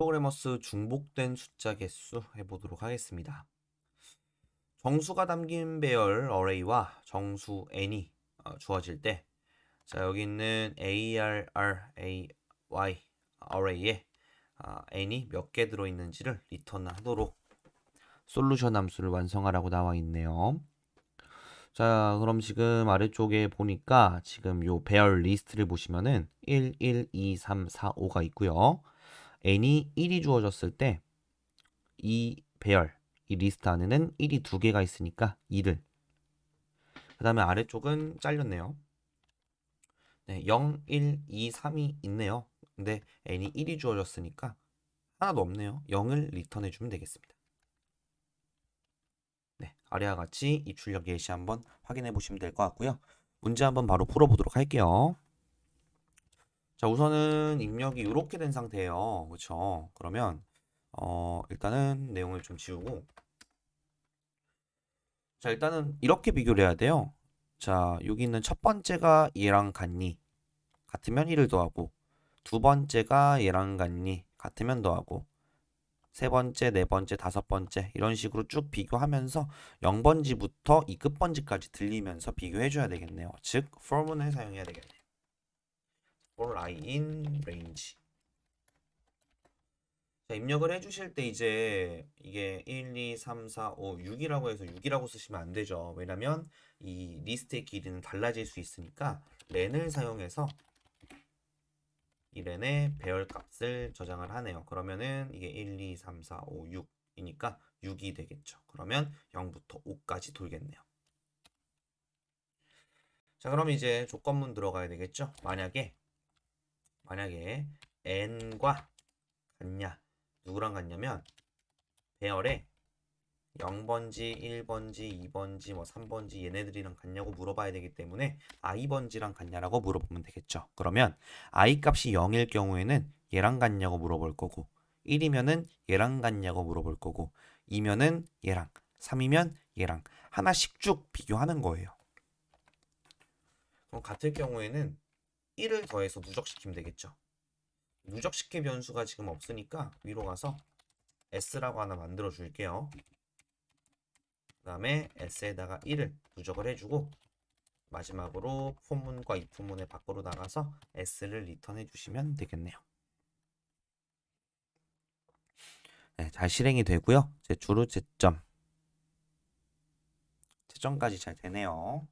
프로그래머스 중복된 숫자 개수 해보도록 하겠습니다. 정수가 담긴 배열 array와 정수 n이 어, 주어질 때, 자 여기 있는 arr, ay array에 아, n이 몇 개 들어있는지를 리턴하도록 솔루션 함수를 완성하라고 나와 있네요. 자, 그럼 지금 아래쪽에 보니까 지금 요 배열 리스트를 보시면은 1, 1, 2, 3, 4, 5가 있고요. N이 1이 주어졌을 때 이 배열, 이 리스트 안에는 1이 두 개가 있으니까 2를 그 다음에 아래쪽은 잘렸네요. 네, 0, 1, 2, 3이 있네요. 근데 n이 1이 주어졌으니까 하나도 없네요. 0을 리턴해 주면 되겠습니다. 네, 아래와 같이 입출력 예시 한번 확인해 보시면 될 것 같고요. 문제 한번 바로 풀어보도록 할게요. 자, 우선은 입력이 이렇게 된 상태예요. 그렇죠? 그러면 어, 일단은 내용을 좀 지우고 자, 일단은 이렇게 비교를 해야 돼요. 자, 여기 있는 첫 번째가 얘랑 같니? 같으면 1을 더하고 두 번째가 얘랑 같니? 같으면 더하고 세 번째, 네 번째, 다섯 번째 이런 식으로 쭉 비교하면서 0번지부터 이 끝번지까지 들리면서 비교해 줘야 되겠네요. 즉, form을 사용해야 되겠네요. In range. 자, 입력을 해 주실 때 이제 이게 1, 2, 3, 4, 5, 6이라고 해서 6이라고 쓰시면 안 되죠. 왜냐면 이 리스트의 길이는 달라질 수 있으니까 렌을 사용해서 이 렌의 배열 값을 저장을 하네요. 그러면은 이게 1, 2, 3, 4, 5, 6이니까 6이 되겠죠. 그러면 0부터 5까지 돌겠네요. 자, 그럼 이제 조건문 들어가야 되겠죠. 만약에 만약에 n과 같냐 누구랑 같냐면 배열에 0번지, 1번지, 2번지, 뭐 3번지 얘네들이랑 같냐고 물어봐야 되기 때문에 i번지랑 같냐라고 물어보면 되겠죠. 그러면 i 값이 0일 경우에는 얘랑 같냐고 물어볼 거고 1이면은 얘랑 같냐고 물어볼 거고 2면은 얘랑 3이면 얘랑 하나씩 쭉 비교하는 거예요. 그럼 같을 경우에는 1을 더해서 누적시키면 되겠죠. 누적시킬 변수가 지금 없으니까 위로 가서 s라고 하나 만들어 줄게요. 그 다음에 s에다가 1을 누적을 해주고 마지막으로 폼문과 if문의 밖으로 나가서 s를 리턴해 주시면 되겠네요. 네, 잘 실행이 되고요. 제 주로 채점 채점까지 잘 되네요.